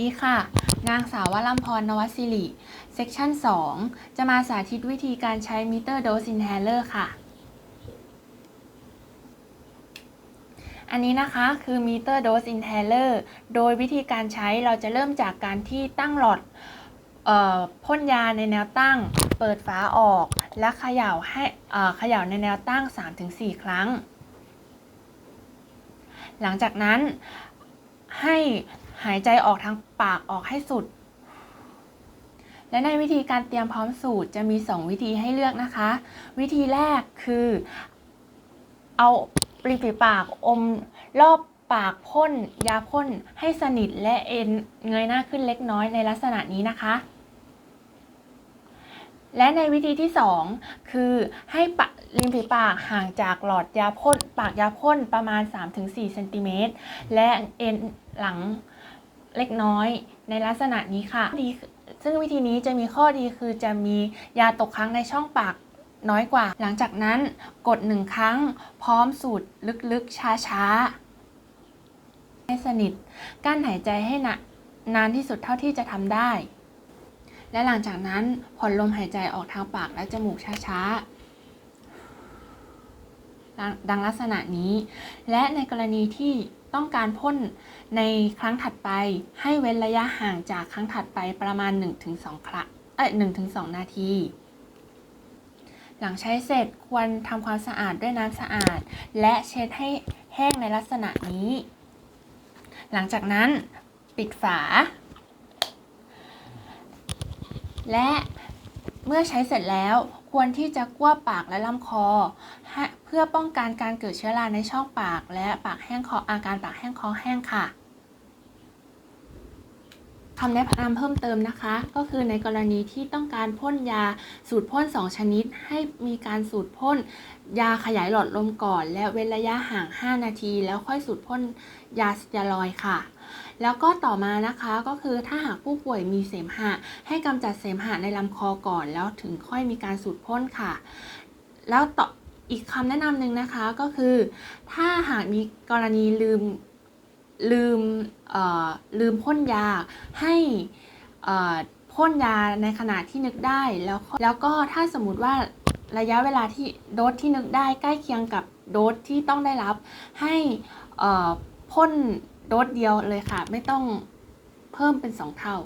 ดีค่ะ นางสาววลัมพรนวศิริเซกชัน2 จะมาสาธิตวิธีการใช้มิเตอร์โดสอินเฮเลอร์ค่ะ อันนี้นะคะคือมิเตอร์โดสอินเฮเลอร์โดยวิธีการใช้เราจะเริ่มจากการที่ตั้งหลอดออพ่นยาในแนวตั้ง เปิดฝาออก และเขย่าให้เอ่อเขย่าในแนวตั้ง 3-4 ครั้ง หลังจากนั้นให้ หายใจออกทางปากออกให้สุด และในวิธีการเตรียมพร้อมสูตรจะมี 2 วิธีให้เลือกนะคะ วิธีแรกคือ เอาปริมฝีปากอมรอบปากพ่นยาพ่นให้สนิทและเอ็นเงยหน้าขึ้นเล็กน้อยในลักษณะนี้นะคะ และในวิธีที่ 2 คือให้ปะริมฝีปากห่างจากหลอดยาพ่นปากยาพ่นประมาณ 3-4เซนติเมตรและเอ็นหลัง เล็กน้อยในลักษณะนี้ค่ะดีซึ่งวิธีนี้จะมีข้อดีคือจะมียาตกค้างในช่องปากน้อยกว่า หลังจากนั้นกดหนึ่งครั้ง พร้อมสูดลึกๆ ช้าๆ ให้สนิท กั้นหายใจให้นะนานที่สุดเท่าที่จะทำได้ และหลังจากนั้นผ่อนลมหายใจออกทางปากและจมูกช้าๆ ดังลักษณะนี้ และในกรณีที่ต้องการพ่นในครั้งถัดไปให้เว้นระยะห่างจากครั้งถัดไปประมาณ 1-2 ครั้งเอ้ย1-2 นาที หลังใช้เสร็จควรทำความสะอาดด้วยน้ำสะอาด และเช็ดให้แห้งในลักษณะนี้ หลังจากนั้นปิดฝา และ เมื่อใช้เสร็จแล้วควรที่จะกั้วปากและลำคอ เพื่อป้องกันการเกิดเชื้อราในช่องปาก และปากแห้งคออาการปากแห้งคอแห้งค่ะำแนะนำเพิ่มเติมนะคะ ก็คือในกรณีที่ต้องการพ่นยาสูตรพ่น 2 ชนิด ให้มีการสูตรพ่นยาขยายหลอดลมก่อน และเว้นระยะห่าง 5 นาที แล้วค่อยสูตรพ่นยาสเตียรอยค่ะ แล้วก็ต่อมานะคะก็คือถ้าหากผู้ป่วยมีเสมหะ ให้กำจัดเสมหะในลำคอก่อน แล้วถึงค่อยมีการสูดพ่นค่ะ แล้วต่ออีกคำแนะนำหนึ่งนะคะก็คือ ถ้าหากมีกรณีลืม ลืมลืมพ่นยาให้พ่นยาในขณะที่นึกได้แล้วแล้วก็ถ้าสมมติว่าระยะเวลาที่โดสที่นึกได้ใกล้เคียงกับโดสที่ต้องได้รับ ให้พ่นโดสเดียวเลยค่ะ ไม่ต้องเพิ่มเป็น 2 เท่า